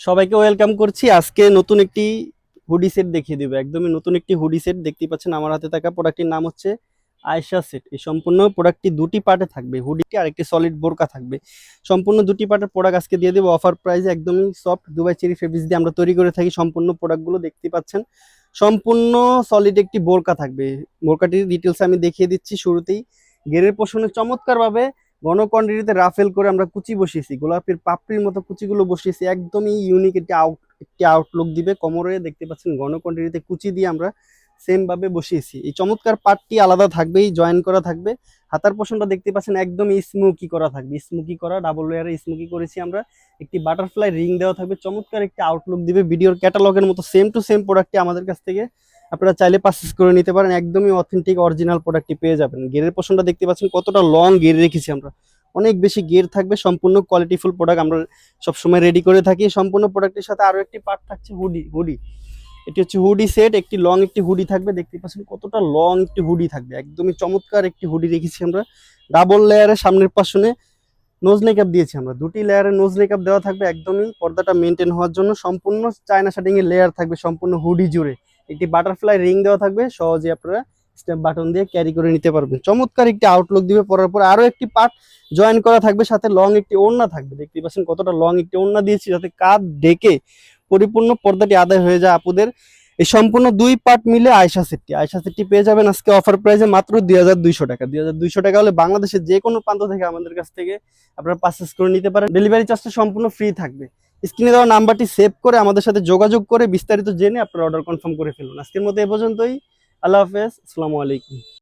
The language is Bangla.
সবাইকে ওয়েলকাম করছি। আজকে নতুন একটি হুডি সেট দেখিয়ে দেবো। একদমই নতুন একটি হুডি সেট দেখতে পাচ্ছেন আমার হাতে থাকা প্রোডাক্টটির নাম হচ্ছে আয়শা সেট এই সম্পূর্ণ প্রোডাক্টটি দুটি পার্টে থাকবে। হুডিটি আর একটি সলিড বোরকা থাকবে। সম্পূর্ণ দুটি পার্টের প্রোডাক্ট আজকে দিয়ে দেবো। অফার প্রাইসে একদমই সফট দুবাই চেরি ফেব্রিক্স দিয়ে আমরা তৈরি করে থাকি সম্পূর্ণ প্রোডাক্টগুলো দেখতে পাচ্ছেন। সম্পূর্ণ সলিড একটি বোরকা থাকবে। বোরকাটির ডিটেলস আমি দেখিয়ে দিচ্ছি শুরুতেই। গেরের পোষণে চমৎকারভাবে ঘন কোয়ান্টিটিতে রাফেল করে আমরা কুচি বসিয়েছি, গোলাপের পাপড়ির মতো কুচিগুলো বসিয়েছি, একদমই ইউনিক একটি আউট একটি আউটলুক দিবে। কোমরে দেখতে পাচ্ছেন ঘন কোয়ান্টিটিতে কুচি দিয়ে আমরা সেম ভাবে বসিয়েছি। এই চমৎকার পাটটি আলাদা থাকবেই জয়েন করা থাকবে। হাতার পোষণটা দেখতে পাচ্ছেন একদম স্মুকি করা থাকবে। স্মুকি করা ডাবল লেয়ারে স্মুকি করেছি আমরা। একটি বাটারফ্লাই রিং দেওয়া থাকবে। চমৎকার একটি আউটলুক দিবে। ভিডিওর ক্যাটালগের মতো সেম টু সেম প্রোডাক্টটি আমাদের কাছ থেকে আপনারা চাইলে পারচেস করে নিতে পারেন। একদমই অথেন্টিক অরিজিনাল প্রোডাক্টটি পেয়ে যাবেন। গেরের পোষণটা দেখতে পাচ্ছেন কতটা লং গের রেখেছি আমরা। অনেক বেশি গিয়ার থাকবে, সম্পূর্ণ কোয়ালিটিফুল প্রোডাক্ট আমরা সবসময় রেডি করে থাকি। সম্পূর্ণ প্রোডাক্টের সাথে আরও একটি পার্ট থাকছে হুডি হুডি এটি হচ্ছে হুডি সেট একটি লং একটি হুডি থাকবে। দেখতে পাচ্ছেন কতটা লং একটি হুডি থাকবে। একদমই চমৎকার একটি হুডি রেখেছি আমরা। ডাবল লেয়ারের সামনের পাশনে নোজ মেকআপ দিয়েছি আমরা। দুটি লেয়ারের নোজ মেকআপ দেওয়া থাকবে। একদমই পর্দাটা মেনটেন হওয়ার জন্য। সম্পূর্ণ চায়না শাটিং এর লেয়ার থাকবে সম্পূর্ণ হুডি জুড়ে। একটি বাটারফ্লাই রিং দেওয়া থাকবে সহজে আপনারা স্টেপ বাটন দিয়ে ক্যারি করে নিতে পারবেন। চমৎকার একটি আউটলুক দিবে, পরার পর আরও একটি পার্ট জয়েন করা থাকবে, সাথে লং একটি ওড়না থাকবে। দেখতে পাচ্ছেন কতটা লং একটি ওড়না দিয়েছি, যাতে কাঁধ ডেকে পরিপূর্ণ পর্দাটি আদায় হয়ে যায় আপুদের এই সম্পূর্ণ দুই পার্ট মিলে আয়সা সেটটি আয়সা সেটটি পেয়ে যাবেন আজকে অফার প্রাইসে মাত্র দুই হাজার দুইশো টাকা। দুই হাজার দুইশো টাকা হলে বাংলাদেশের যে কোনো প্রান্ত থেকে আমাদের কাছ থেকে আপনারা পারচেস করে নিতে পারেন। ডেলিভারি চার্জটা সম্পূর্ণ ফ্রি থাকবে। স্ক্রিনে দেওয়া নাম্বারটি সেভ করে আমাদের সাথে যোগাযোগ করে বিস্তারিত জেনে আপনার অর্ডার কনফার্ম করে ফেলুন। আজকের মতো এ পর্যন্তই। আল্লাহ হাফেজ। আসসালামু আলাইকুম।